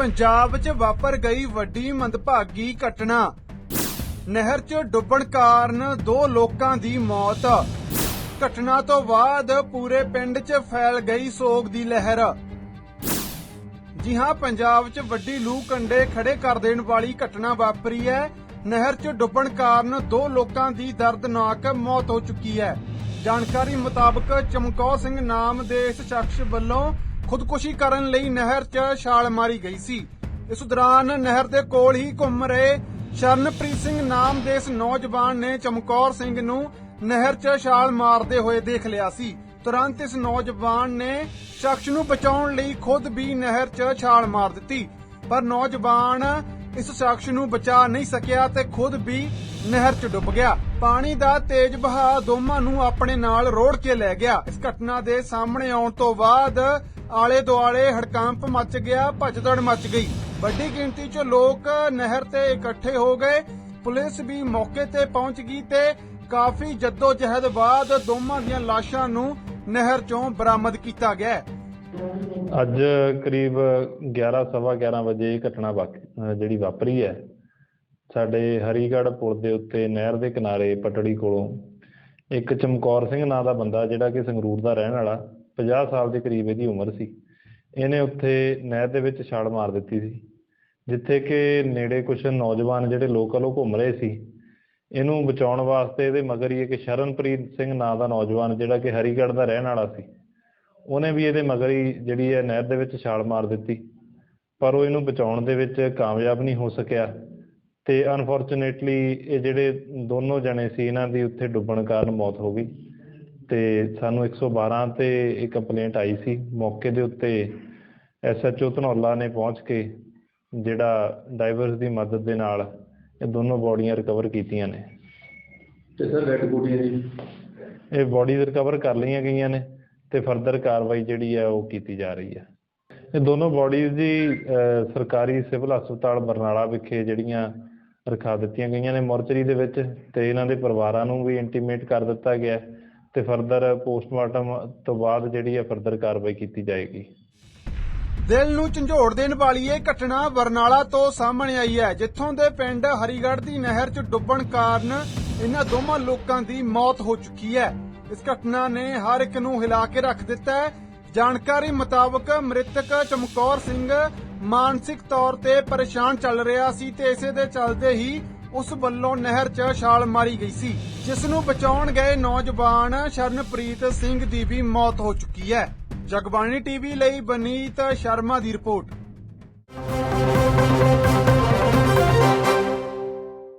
ਪੰਜਾਬ 'ਚ ਵਾਪਰ ਗਈ ਵੱਡੀ ਮੰਦਭਾਗੀ ਘਟਨਾ। ਨਹਿਰ 'ਚ ਡੁੱਬਣ ਕਾਰਨ ਦੋ ਲੋਕਾਂ ਦੀ ਮੌਤ। ਘਟਨਾ ਤੋਂ ਬਾਅਦ ਪੂਰੇ ਪਿੰਡ 'ਚ ਫੈਲ ਗਈ ਸੋਗ ਦੀ ਲਹਿਰ। ਜੀ ਹਾਂ, ਪੰਜਾਬ 'ਚ ਵੱਡੀ ਲੂ ਕੰਡੇ ਖੜੇ ਕਰ ਦੇਣ ਵਾਲੀ ਘਟਨਾ ਵਾਪਰੀ ਹੈ। ਨਹਿਰ 'ਚ ਡੁੱਬਣ ਕਾਰਨ ਦੋ ਲੋਕਾਂ ਦੀ ਦਰਦਨਾਕ ਮੌਤ ਹੋ ਚੁੱਕੀ ਹੈ। ਜਾਣਕਾਰੀ ਮੁਤਾਬਕ ਚਮਕੌਰ ਸਿੰਘ ਨਾਮ ਦੇ ਇਸ ਸ਼ਖਸ ਵੱਲੋਂ ਖੁਦਕੁਸ਼ੀ ਕਰਨ ਲਈ ਨਹਿਰ 'ਚ ਛਾਲ ਮਾਰੀ ਗਈ ਸੀ। ਇਸ ਦੌਰਾਨ ਨਹਿਰ ਦੇ ਕੋਲ ਹੀ ਘੁੰਮ ਰਹੇ ਸ਼ਰਨਪ੍ਰੀਤ ਸਿੰਘ ਨਾਮ ਦੇ ਇਸ ਨੌਜਵਾਨ ਨੇ ਚਮਕੌਰ ਸਿੰਘ ਨੂੰ ਨਹਿਰ 'ਚ ਛਾਲ ਮਾਰਦੇ ਹੋਏ ਦੇਖ ਲਿਆ ਸੀ। ਤੁਰੰਤ ਇਸ ਨੌਜਵਾਨ ਨੇ ਸ਼ਖਸ ਨੂੰ ਬਚਾਉਣ ਲਈ ਖੁਦ ਵੀ ਨਹਿਰ 'ਚ ਛਾਲ ਮਾਰ ਦਿੱਤੀ। ਪਰ ਨੌਜਵਾਨ ਇਸ ਸ਼ਖਸ ਨੂੰ ਬਚਾ ਨਹੀਂ ਸਕਿਆ ਤੇ ਖੁਦ ਵੀ ਨਹਿਰ 'ਚ ਡੁੱਬ ਗਿਆ। ਪਾਣੀ ਦਾ ਤੇਜ਼ ਵਹਾਅ ਦੋਵਾਂ ਨੂੰ ਆਪਣੇ ਨਾਲ ਰੋੜ ਕੇ ਲੈ ਗਿਆ। ਇਸ ਘਟਨਾ ਦੇ ਸਾਹਮਣੇ ਆਉਣ ਤੋਂ ਬਾਅਦ ਆਲੇ ਦੁਆਲੇ ਹੜਕੰਪ ਮਚ ਗਿਆ, ਭਜਦੜ ਮਚ ਗਈ। ਵੱਡੀ ਗਿਣਤੀ 'ਚ ਲੋਕ ਨਹਿਰ ਤੇ ਇਕੱਠੇ ਹੋ ਗਏ। ਪੁਲਿਸ ਵੀ ਮੌਕੇ ਤੇ ਪਹੁੰਚ ਗਈ ਤੇ ਕਾਫੀ ਜਹਿਦ ਬਾਅਦ ਦੋਵਾਂ ਦੀਆਂ ਲਾਸ਼ਾਂ ਨੂੰ ਨਹਿਰ 'ਚੋਂ ਬਰਾਮਦ ਕੀਤਾ ਗਿਆ। ਅੱਜ ਕਰੀਬ 11 ਸਵਾ 11 ਵਜੇ ਇਹ ਘਟਨਾ ਵਾਕ- ਜਿਹੜੀ ਵਾਪਰੀ ਹੈ, ਸਾਡੇ ਹਰੀਗੜ੍ਹ ਪੁਲ ਦੇ ਉੱਤੇ ਨਹਿਰ ਦੇ ਕਿਨਾਰੇ ਪਟੜੀ ਕੋਲੋਂ ਇੱਕ ਚਮਕੌਰ ਸਿੰਘ ਨਾਂ ਦਾ ਬੰਦਾ, ਜਿਹੜਾ ਕਿ ਸੰਗਰੂਰ ਦਾ ਰਹਿਣ ਵਾਲਾ 50 ਸਾਲ ਦੇ ਕਰੀਬ ਇਹਦੀ ਉਮਰ ਸੀ। ਇਹਨੇ ਉੱਥੇ ਨਹਿਰ ਦੇ ਵਿੱਚ ਛਾਲ ਮਾਰ ਦਿੱਤੀ ਸੀ, ਜਿੱਥੇ ਕਿ ਨੇੜੇ ਕੁਝ ਨੌਜਵਾਨ ਜਿਹੜੇ ਲੋਕਲ ਉਹ ਘੁੰਮ ਰਹੇ ਸੀ। ਇਹਨੂੰ ਬਚਾਉਣ ਵਾਸਤੇ ਇਹਦੇ ਮਗਰ ਹੀ ਇੱਕ ਸ਼ਰਨਪ੍ਰੀਤ ਸਿੰਘ ਨਾਂ ਦਾ ਨੌਜਵਾਨ ਜਿਹੜਾ ਕਿ ਹਰੀਗੜ੍ਹ ਦਾ ਰਹਿਣ ਵਾਲਾ ਸੀ, ਉਹਨੇ ਵੀ ਇਹਦੇ ਮਗਰ ਹੀ ਜਿਹੜੀ ਹੈ ਨਹਿਰ ਦੇ ਵਿੱਚ ਛਾਲ ਮਾਰ ਦਿੱਤੀ। ਪਰ ਉਹ ਇਹਨੂੰ ਬਚਾਉਣ ਦੇ ਵਿੱਚ ਕਾਮਯਾਬ ਨਹੀਂ ਹੋ ਸਕਿਆ ਤੇ ਅਨਫੋਰਚੂਨੇਟਲੀ ਇਹ ਜਿਹੜੇ ਦੋਨੋਂ ਜਣੇ ਸੀ, ਇਹਨਾਂ ਦੀ ਉੱਥੇ ਡੁੱਬਣ ਕਾਰਨ ਮੌਤ ਹੋ ਗਈ। ਤੇ ਸਾਨੂੰ 112 ਤੇ ਇਹ ਕੰਪਲੇਂਟ ਆਈ ਸੀ। ਮੌਕੇ ਦੇ ਉੱਤੇ ਐਸਐਚਓ ਧਨੌਲਾ ਨੇ ਪਹੁੰਚ ਕੇ ਜਿਹੜਾ ਡਾਈਵਰਸ ਦੀ ਮਦਦ ਦੇ ਨਾਲ ਇਹ ਦੋਨੋਂ ਬੋਡੀਆਂ ਰਿਕਵਰ ਕੀਤੀਆਂ ਨੇ। ਤੇ ਸਰ ਰੈੱਡ ਬੂਟੀਆਂ ਜੀ। ਇਹ ਬੋਡੀਜ਼ ਰਿਕਵਰ ਕਰ ਲਈਆਂ ਗਈਆਂ ਨੇ ਤੇ ਫਰਦਰ ਕਾਰਵਾਈ ਜਿਹੜੀ ਹੈ ਉਹ ਕੀਤੀ ਜਾ ਰਹੀ ਹੈ। ਇਹ ਦੋਨੋਂ ਬੋਡੀਜ਼ ਦੀ ਅਹ, ਸਰਕਾਰੀ ਸਿਵਲ ਹਸਪਤਾਲ ਬਰਨਾਲਾ ਵਿਖੇ ਜਿਹੜੀਆਂ ਰਖਾ ਦਿੱਤੀਆਂ ਗਈਆਂ ਨੇ। ਮੋਰਚਰੀ ਦੇ ਵਿੱਚ ਤੇ ਇਹਨਾਂ ਦੇ ਪਰਿਵਾਰਾਂ ਨੂੰ ਵੀ ਇੰਟੀਮੇਟ ਕਰ ਦਿੱਤਾ ਗਿਆ ਹੈ। ਤੇ ਫਰਦਰ ਪੋਸਟਮਾਰਟਮ ਤੋਂ ਬਾਅਦ ਜਿਹੜੀ ਹੈ ਫਰਦਰ ਕਾਰਵਾਈ ਕੀਤੀ ਜਾਏਗੀ। ਦਿਲ ਨੂੰ ਝੰਜੋੜ ਦੇਣ ਵਾਲੀ ਇਹ ਘਟਨਾ ਬਰਨਾਲਾ ਤੋਂ ਸਾਹਮਣੇ ਆਈ ਹੈ, ਜਿੱਥੋਂ ਦੇ ਪਿੰਡ ਹਰੀਗੜ੍ਹ ਦੀ ਨਹਿਰ 'ਚ ਡੁੱਬਣ ਕਾਰਨ ਇਹਨਾਂ ਦੋਵਾਂ ਲੋਕਾਂ ਦੀ ਮੌਤ ਹੋ ਚੁੱਕੀ ਹੈ। ਇਸ ਘਟਨਾ ਨੇ ਹਰ ਇੱਕ ਨੂੰ ਹਿਲਾ ਕੇ ਰੱਖ ਦਿੱਤਾ ਹੈ। ਜਾਣਕਾਰੀ ਮੁਤਾਬਕ ਮ੍ਰਿਤਕ ਚਮਕੌਰ ਸਿੰਘ ਮਾਨਸਿਕ ਤੌਰ ਤੇ ਪਰੇਸ਼ਾਨ ਚੱਲ ਰਿਹਾ ਸੀ ਤੇ ਇਸੇ ਦੇ ਚੱਲਦੇ ਹੀ ਉਸ ਵੱਲੋਂ ਨਹਿਰ 'ਚ ਛਾਲ ਮਾਰੀ ਗਈ ਸੀ, ਜਿਸ ਨੂੰ ਬਚਾਉਣ ਗਏ ਨੌਜਵਾਨ ਸ਼ਰਨਪ੍ਰੀਤ ਸਿੰਘ ਦੀ ਵੀ ਮੌਤ ਹੋ ਚੁੱਕੀ ਹੈ। ਜਗਬਾਣੀ ਟੀਵੀ ਲਈ ਬਨੀਤ ਸ਼ਰਮਾ ਦੀ ਰਿਪੋਰਟ।